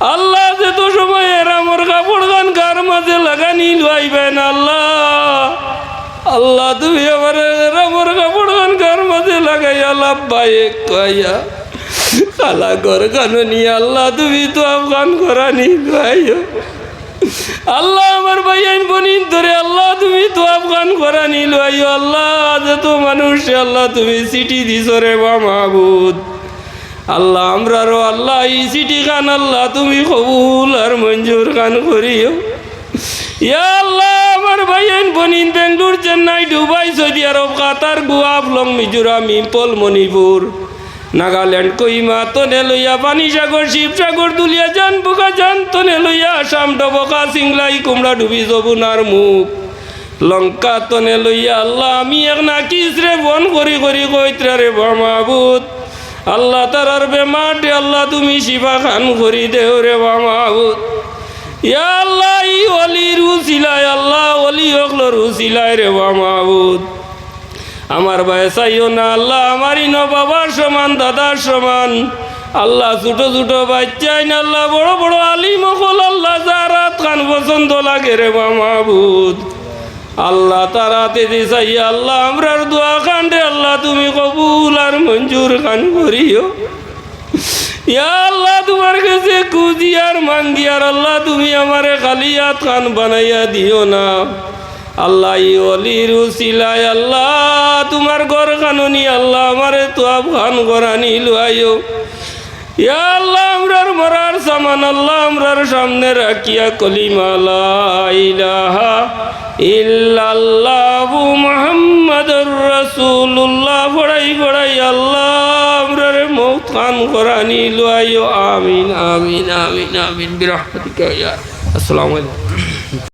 আল্লাহ যেত সময় এরা মোর কাপড় গান কার মাঝে লাগানি লইবেন আল্লাহ? আল্লাহ, তুমি আমার এরা মোর কাপড় গান কার মাঝে লাগাইয়া লাভ পায়ে কইয়া। কালা কর কাননি আল্লাহ, তুমি তো আফগান করানি লইয়া আল্লাহ, আমার ভাইয়ান বনিন ধরে, আল্লাহ, তুমি তো আফগান করা নিল আল্লাহ যত মানুষ, আল্লাহ, তুমি চিঠি দিছ রে বা মাহবুদ। আল্লাহ, আমরারও আল্লাহ, এই চিঠি খান আল্লাহ, তুমি কবুল আর মঞ্জুর খান করিও। ইয়া আল্লাহ, আমার ভাইয়ান বনিন Bangalore, Chennai, Dubai, Saudi Arab, Qatar, Goa long Mizoram, Imphal, Manipur, Nagaland কইমা তনে লইয়া পানিসাগর, শিবসাগর, দুলিয়া জান বোকা জান, তনে লইয়া আসাম, ডবকা, সিংলাই, কুমড়া, ডুবি যবুনার মুখ। লঙ্কা, তনে লইয়া আল্লাহ, আমি এক নাকিস রে, বন করি করি কইত্রা রে, বামাবুত। আল্লাহ তারার বেমাটে, আল্লাহ তুমি শিবা খান করি দেও রে বামাবুত ইয়া আল্লাহ, ই অলি রুসিলাই আল্লাহ অলি অকল রুসিলাই রে বামাবুত আমার বয়সাইও না, আল্লাহ আমারই ন, বাবার সমান, দাদার সমান। আল্লাহ ছোট ছোট বাচ্চাই না, আল্লাহ বড় বড় আলিম হল আল্লাহ যারাত খান পছন্দ লাগে রে মাহবুদ আল্লাহ তারাতে দিছাই আল্লাহ আমরার দোয়া খান্ডে আল্লাহ তুমি কবুল আর মঞ্জুর খান করিও। আল্লাহ তোমার কাছে কুজিয়ার মাঙ্গিয়ার আল্লাহ তুমি আমারে খালিয়াত খান বানাইয়া দিও না। আল্লাহ অলির উসিলায়, আল্লাহ তোমার ঘর কানুনি, আল্লাহ আমারে তো আফগান গরানি লুয়াইও। ইয়া আল্লাহ আমরার মরার সামান, আল্লাহ আমরার সামনে রাখিয়া কলিমা লা ইলাহা ইল্লাল্লাহু রাসূলুল্লাহ পড়াই পড়াই আল্লাহ আমরার মৌত খান গরানি লুয়াইও আমিন আমিন আমিন আমিন। বিরহমাতিকা আসসালামু আলাইকুম।